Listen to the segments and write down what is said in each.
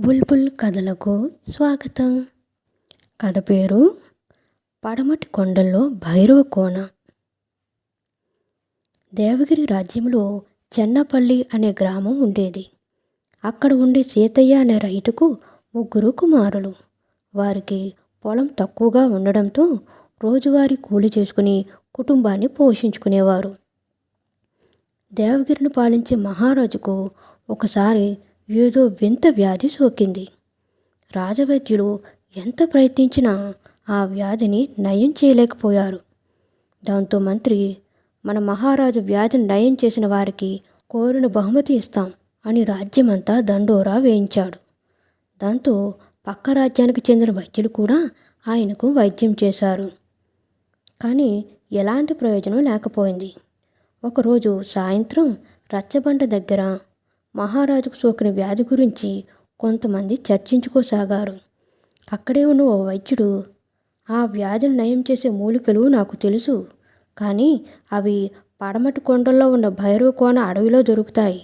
బుల్బుల్ కథలకు స్వాగతం. కథ పేరు పడమటి కొండల్లో భైరవ కోన. దేవగిరి రాజ్యంలో చెన్నపల్లి అనే గ్రామం ఉండేది. అక్కడ ఉండే సీతయ్య అనే రైతుకు ముగ్గురు కుమారులు. వారికి పొలం తక్కువగా ఉండడంతో రోజువారీ కూలి చేసుకుని కుటుంబాన్ని పోషించుకునేవారు. దేవగిరిని పాలించే మహారాజుకు ఒకసారి ఏదో వింత వ్యాధి సోకింది. రాజవైద్యులు ఎంత ప్రయత్నించినా ఆ వ్యాధిని నయం చేయలేకపోయారు. దాంతో మంత్రి మన మహారాజు వ్యాధిని నయం చేసిన వారికి కోరిన బహుమతి ఇస్తాం అని రాజ్యమంతా దండోరా వేయించాడు. దాంతో పక్క రాజ్యానికి చెందిన వైద్యులు కూడా ఆయనకు వైద్యం చేశారు. కానీ ఎలాంటి ప్రయోజనం లేకపోయింది. ఒకరోజు సాయంత్రం రచ్చబండ దగ్గర మహారాజుకు సోకిన వ్యాధి గురించి కొంతమంది చర్చించుకోసాగారు. అక్కడే ఉన్న ఓ వైద్యుడు ఆ వ్యాధిని నయం చేసే మూలికలు నాకు తెలుసు కానీ అవి పడమటి కొండల్లో ఉన్న భైరవ కోన అడవిలో దొరుకుతాయి.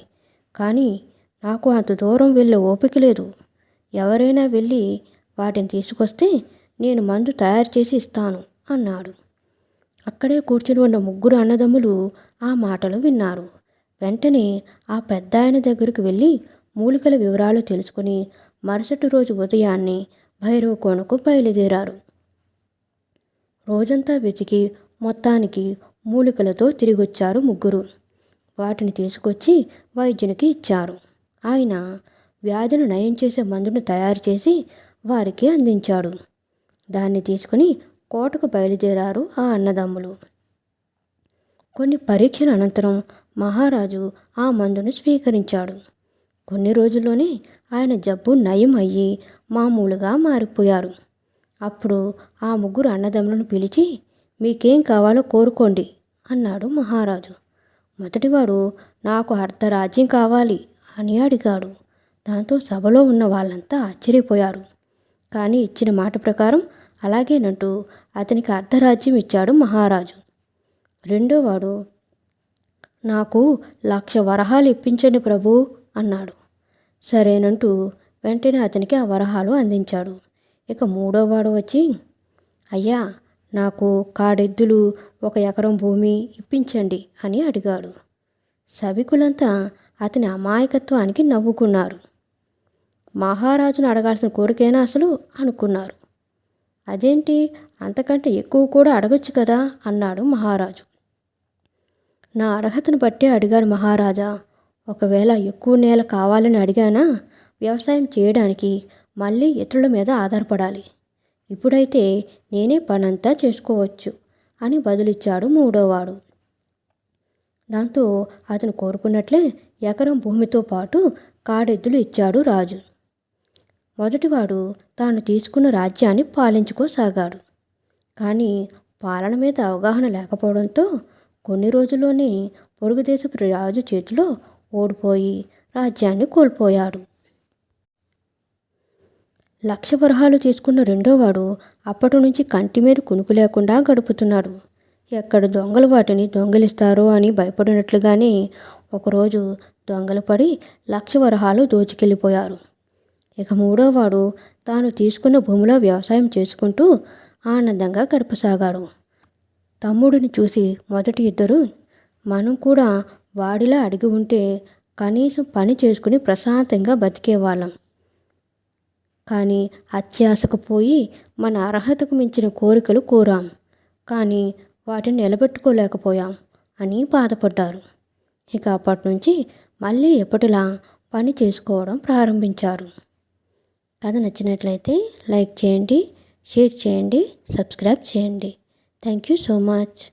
కానీ నాకు అంత దూరం వెళ్ళే ఓపిక లేదు. ఎవరైనా వెళ్ళి వాటిని తీసుకొస్తే నేను మందు తయారు చేసి ఇస్తాను అన్నాడు. అక్కడే కూర్చుని ఉన్న ముగ్గురు అన్నదమ్ములు ఆ మాటలు విన్నారు. వెంటనే ఆ పెద్ద ఆయన దగ్గరికి వెళ్ళి మూలికల వివరాలు తెలుసుకుని మరుసటి రోజు ఉదయాన్నే భైరవ కోణకు బయలుదేరారు. రోజంతా వెతికి మొత్తానికి మూలికలతో తిరిగొచ్చారు ముగ్గురు. వాటిని తీసుకొచ్చి వైద్యునికి ఇచ్చారు. ఆయన వ్యాధిని నయం చేసే మందును తయారు చేసి వారికి అందించాడు. దాన్ని తీసుకుని కోటకు బయలుదేరారు ఆ అన్నదమ్ములు. కొన్ని పరీక్షల అనంతరం మహారాజు ఆ మందును స్వీకరించాడు. కొన్ని రోజుల్లోనే ఆయన జబ్బు నయం అయ్యి మామూలుగా మారిపోయారు. అప్పుడు ఆ ముగ్గురు అన్నదమ్ములను పిలిచి మీకేం కావాలో కోరుకోండి అన్నాడు మహారాజు. మొదటివాడు నాకు అర్ధరాజ్యం కావాలి అని అడిగాడు. దాంతో సభలో ఉన్న వాళ్ళంతా ఆశ్చర్యపోయారు. కానీ ఇచ్చిన మాట ప్రకారం అలాగేనంటూ అతనికి అర్ధరాజ్యం ఇచ్చాడు మహారాజు. రెండోవాడు నాకు లక్ష వరహాలు ఇప్పించండి ప్రభు అన్నాడు. సరేనంటూ వెంటనే అతనికి ఆ వరహాలు అందించాడు. ఇక మూడోవాడు వచ్చి అయ్యా నాకు కాడెద్దులు ఒక ఎకరం భూమి ఇప్పించండి అని అడిగాడు. సభికులంతా అతని అమాయకత్వానికి నవ్వుకున్నారు. మహారాజును అడగాల్సిన కోరికైనా అసలు? అనుకున్నారు. అదేంటి? అంతకంటే ఎక్కువ కూడా అడగొచ్చు కదా అన్నాడు మహారాజు. నా అర్హతను బట్టి అడిగాడు మహారాజా. ఒకవేళ ఎక్కువ నేల కావాలని అడిగానా? వ్యవసాయం చేయడానికి మళ్ళీ ఇతరుల మీద ఆధారపడాలి. ఇప్పుడైతే నేనే పనంతా చేసుకోవచ్చు అని బదులిచ్చాడు మూడోవాడు. దాంతో అతను కోరుకున్నట్లే ఎకరం భూమితో పాటు కాడెద్దులు ఇచ్చాడు రాజు. మొదటివాడు తాను తీసుకున్న రాజ్యాన్ని పాలించుకోసాగాడు. కానీ పాలన మీద అవగాహన లేకపోవడంతో కొన్ని రోజుల్లోనే పొరుగుదేశపు రాజు చేతిలో ఓడిపోయి రాజ్యాన్ని కోల్పోయాడు. లక్ష వరహాలు తీసుకున్న రెండోవాడు అప్పటి నుంచి కంటి మీద కునుకు లేకుండా గడుపుతున్నాడు. ఎక్కడ దొంగలు వాటిని దొంగలిస్తారో అని భయపడినట్లుగానే ఒకరోజు దొంగలు పడి లక్ష వరహాలు దోచుకెళ్ళిపోయారు. ఇక మూడోవాడు తాను తీసుకున్న భూమిలో వ్యవసాయం చేసుకుంటూ ఆనందంగా గడపసాగాడు. తమ్ముడిని చూసి మొదటి ఇద్దరు మనం కూడా వాడిలా అడిగి ఉంటే కనీసం పని చేసుకుని ప్రశాంతంగా బతికేవాళ్ళం. కానీ అత్యాశకు పోయి మన అర్హతకు మించిన కోరికలు కోరాం. కానీ వాటిని నిలబెట్టుకోలేకపోయాం అని బాధపడ్డారు. ఇక అప్పటి నుంచి మళ్ళీ ఎప్పటిలా పని చేసుకోవడం ప్రారంభించారు. కథ నచ్చినట్లయితే లైక్ చేయండి షేర్ చేయండి సబ్స్క్రైబ్ చేయండి. Thank you so much.